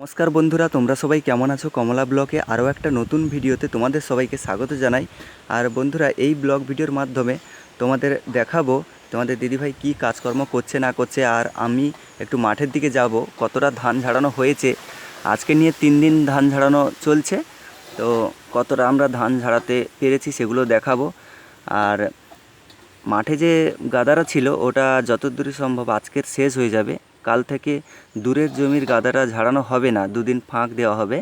নমস্কার বন্ধুরা, তোমরা সবাই কেমন আছো? কমলা ব্লকে আরও একটা নতুন ভিডিওতে তোমাদের সবাইকে স্বাগত জানাই। আর বন্ধুরা, এই ব্লগ ভিডিওর মাধ্যমে তোমাদের দেখাবো, তোমাদের দিদিভাই কি কাজকর্ম করছে, না করছে, আর আমি একটু মাঠের দিকে যাব, কতটা ধান ঝাড়ানো হয়েছে। আজকে নিয়ে তিন দিন ধান ঝাড়ানো চলছে, তো কতটা আমরা ধান ঝাড়াতে পেরেছি সেগুলো দেখাবো। আর মাঠে যে গাদারা ছিল, ওটা যতদূর সম্ভব আজকের শেষ হয়ে যাবে। কাল থেকে দূরের জমির গাদাটা ঝাড়ানো হবে না, দুদিন ফাঁক দেওয়া হবে।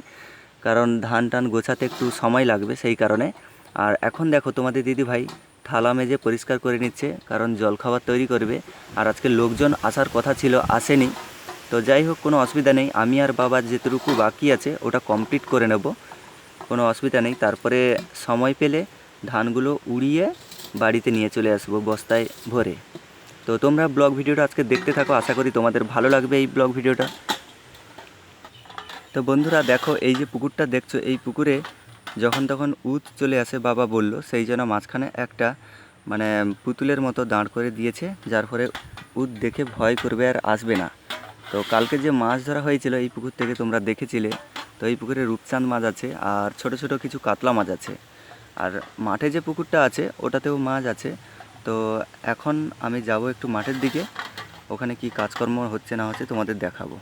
কারণ ধান টান গোছাতে একটু সময় লাগবে সেই কারণে। আর এখন দেখো তোমাদের দিদি ভাই থালা মেজে পরিষ্কার করে নিচ্ছে, কারণ জলখাবার তৈরি করবে। আর আজকে লোকজন আসার কথা ছিল, আসেনি। তো যাই হোক, কোনো অসুবিধা নেই। আমি আর বাবার যেটুকু বাকি আছে, ওটা কমপ্লিট করে নেব। কোনো অসুবিধা নেই। তারপরে সময় পেলে ধানগুলো উড়িয়ে বাড়িতে নিয়ে চলে আসব বস্তায় ভরে। তো তোমরা ব্লগ ভিডিওটা আজকে দেখতে থাকো, আশা করি তোমাদের ভালো লাগবে এই ব্লগ ভিডিওটা। তো বন্ধুরা দেখো, এই যে পুকুরটা দেখছ, এই পুকুরে যখন তখন উদ চলে আসে বাবা বলল, সেই জন্য মাঝখানে একটা মানে পুতুলের মতো দাঁড় করে দিয়েছে, যার ফলে উদ দেখে ভয় করবে আর আসবে না। তো কালকে যে মাছ ধরা হয়েছিল এই পুকুর থেকে তোমরা দেখেছিলে, তো এই পুকুরে রূপচাঁদ মাছ আছে আর ছোট ছোট কিছু কাতলা মাছ আছে। আর মাঠে যে পুকুরটা আছে, ওটাতেও মাছ আছে। তো এখন আমি যাব একটু মাঠের দিকে। ওখানে কি কাজকর্ম হচ্ছে না হচ্ছে তোমাদের দেখাবো।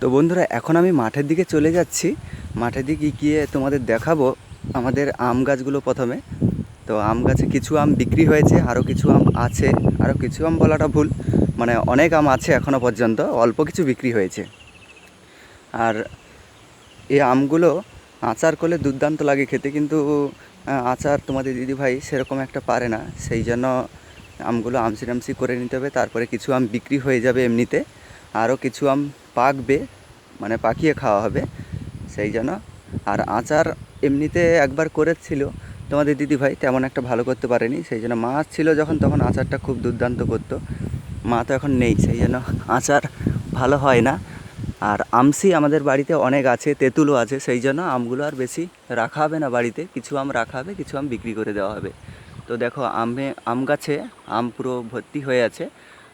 তো বন্ধুরা, এখন আমি মাঠের দিকে চলে যাচ্ছি। মাঠের দিকে গিয়ে তোমাদের দেখাবো আমাদের আম গাছগুলো প্রথমে। তো আম গাছে কিছু আম বিক্রি হয়েছে আরও কিছু আম আছে আরও কিছু আম বলাটা ভুল। মানে অনেক আম আছে এখনও পর্যন্ত, অল্প কিছু বিক্রি হয়েছে। আর এই আমগুলো আচার করলে দুর্দান্ত লাগে খেতে, কিন্তু আচার তোমাদের দিদিভাই সেরকম একটা পারে না। সেই জন্য আমগুলো আমসি টামসি করে নিতে হবে, তারপরে কিছু আম বিক্রি হয়ে যাবে এমনিতে। আরও কিছু আম পাকবে মানে পাকিয়ে খাওয়া হবে। সেই জন্য, আর আচার এমনিতে একবার করেছিল, তোমাদের দিদিভাই তেমন একটা ভালো করতে পারেনি। সেই জন্য মাছ ছিল যখন, তখন আচারটা খুব দুর্দান্ত করতো। মা তো এখন নেই, সেই জন্য আচার ভালো হয় না। আর আমসি আমাদের বাড়িতে অনেক আছে, তেঁতুলও আছে, সেই জন্য আমগুলো আর বেশি রাখা হবে না বাড়িতে, কিছু আম রাখা হবে, কিছু আম বিক্রি করে দেওয়া হবে। তো দেখো, আমে, আম গাছে আম পুরো ভর্তি হয়ে আছে।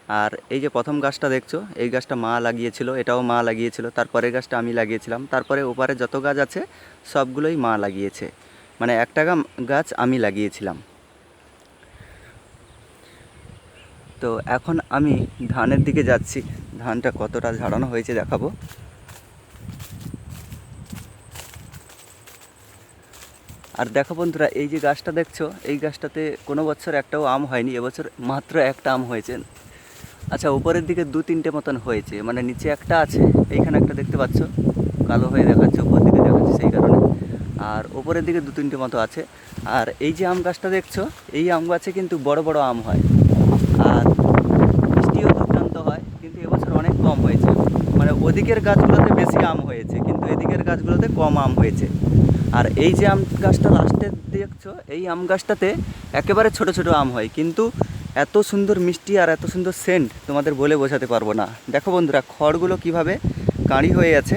আর এই যে প্রথম গাছটা দেখছ, এই গাছটা মা লাগিয়েছিল, এটাও মা লাগিয়েছিল, তারপরের গাছটা আমি লাগিয়েছিলাম, তারপরে ওপারে যত গাছ আছে, সবগুলোই মা লাগিয়েছে। মানে একটা গাছ আমি লাগিয়েছিলাম। তো এখন আমি ধানের দিকে যাচ্ছি। ধানটা কতটা ঝাড়ানো হয়েছে দেখাবো। আর দেখো বন্ধুরা, এই যে গাছটা দেখছ, এই গাছটাতে কোনো বছর একটাও আম হয়নি, এবছর মাত্র একটা আম হয়েছে। আচ্ছা উপরের দিকে দু তিনটে মতন হয়েছে মানে নিচে একটা আছে, এইখানে একটা দেখতে পাচ্ছ, কালো হয়ে দেখাচ্ছে, উপর দিকে দেখাচ্ছে সেই কারণে। আর উপরের দিকে দু তিনটে মতো আছে। আর এই যে আম গাছটা দেখছ, এই আম গাছে কিন্তু বড় বড় আম হয়। আর মিষ্টিও দুর্দান্ত হয় কিন্তু এবছর অনেক কম হয়েছে মানে ওদিকের গাছগুলোতে বেশি আম হয়েছে, কিন্তু এদিকের গাছগুলোতে কম আম হয়েছে। আর এই যে আম গাছটা লাস্টে দেখছ, এই আম গাছটাতে একেবারে ছোট ছোট আম হয়, কিন্তু এত সুন্দর মিষ্টি আর এত সুন্দর সেন্ট তোমাদের বলে বোঝাতে পারব না। দেখো বন্ধুরা, খড়গুলো কীভাবে কাঁড়ি হয়ে আছে,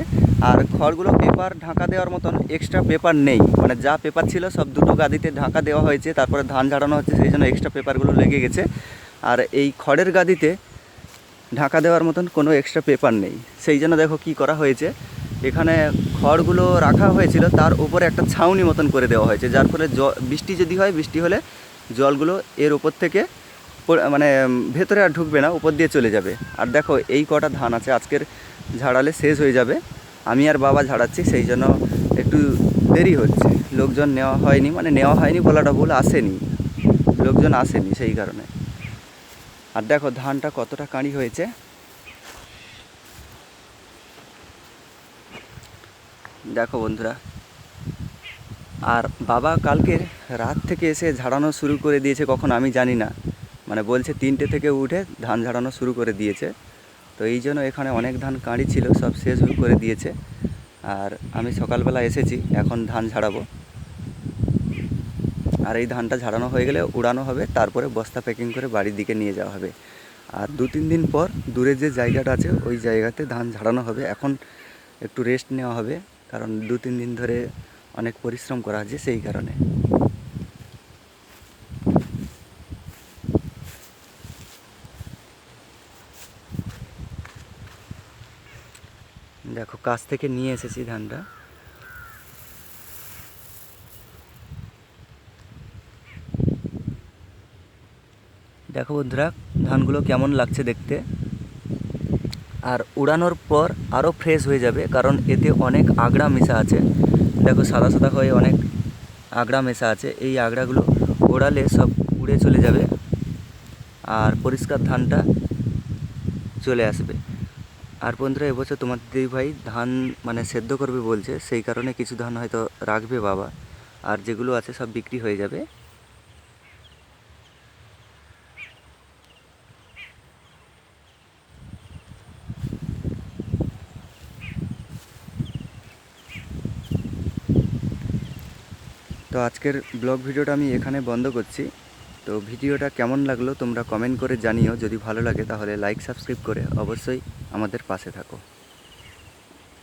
আর খড়গুলো পেপার ঢাকা দেওয়ার মতন এক্সট্রা পেপার নেই। মানে যা পেপার ছিল সব দুটো গাদিতে ঢাকা দেওয়া হয়েছে, তারপরে ধান ঝাড়ানো হচ্ছে, সেই জন্য এক্সট্রা পেপারগুলো লেগে গেছে। আর এই খড়ের গাদিতে ঢাকা দেওয়ার মতন কোনো এক্সট্রা পেপার নেই। সেই জন্য দেখো কি করা হয়েছে। এখানে খড়গুলো রাখা হয়েছিল, তার উপরে একটা ছাউনি মতন করে দেওয়া হয়েছে, যার ফলে বৃষ্টি যদি হয়, বৃষ্টি হলে জলগুলো এর উপর থেকে মানে ভেতরে আর ঢুকবে না, উপর দিয়ে চলে যাবে। আর দেখো, এই কটা ধান আছে, আজকের ঝাড়ালে শেষ হয়ে যাবে। আমি আর বাবা ঝাড়াচ্ছি, সেই জন্য একটু দেরি হচ্ছে। লোকজন নেওয়া হয়নি মানে নেওয়া হয়নি বলাটা ভুল, আসেনি। লোকজন আসেনি সেই কারণে। আর দেখো ধানটা কতটা কাঁড়ি হয়েছে। দেখো বন্ধুরা, আর বাবা কালকে রাত থেকে এসে ঝাড়ানো শুরু করে দিয়েছে, কখন আমি জানি না। মানে বলছে তিনটে থেকে উঠে ধান ঝাড়ানো শুরু করে দিয়েছে। তো এই জন্য এখানে অনেক ধান কাঁড়ি ছিল, সব শেষ করে দিয়েছে। আর আমি সকালবেলা এসেছি, এখন ধান ঝাড়াবো। আর এই ধানটা ঝাড়ানো হয়ে গেলে উড়ানো হবে, তারপরে বস্তা প্যাকিং করে বাড়ির দিকে নিয়ে যাওয়া হবে। আর দু তিন দিন পর দূরে যে জায়গাটা আছে, ওই জায়গাতে ধান ঝাড়ানো হবে। এখন একটু রেস্ট নেওয়া হবে, কারণ দু তিন দিন ধরে অনেক পরিশ্রম করা হচ্ছে সেই কারণে। দেখো, কাছ থেকে নিয়ে এসেছি ধানটা। দেখো বন্ধুরা, ধানগুলো কেমন লাগছে দেখতে। আর উড়ানোর পর আরও ফ্রেশ হয়ে যাবে, কারণ এতে অনেক আগড়া মেশা আছে। দেখো, সাদা সাদা হয়ে অনেক আগড়া মেশা আছে। এই আগড়াগুলো ওড়ালে সব উড়ে চলে যাবে, আর পরিষ্কার ধানটা চলে আসবে। আর বন্ধুরা, এবছর তোমার দিদি ভাই ধান মানে সেদ্ধ করবে বলছে, সেই কারণে কিছু ধান হয়তো রাখবে বাবা। আর যেগুলো আছে সব বিক্রি হয়ে যাবে। তো আজকের ব্লগ ভিডিওটা আমি এখানে বন্ধ করছি। তো ভিডিওটা কেমন লাগল তোমরা কমেন্ট করে জানিও। যদি ভালো লাগে তাহলে লাইক সাবস্ক্রাইব করে অবশ্যই আমাদের পাশে থাকো।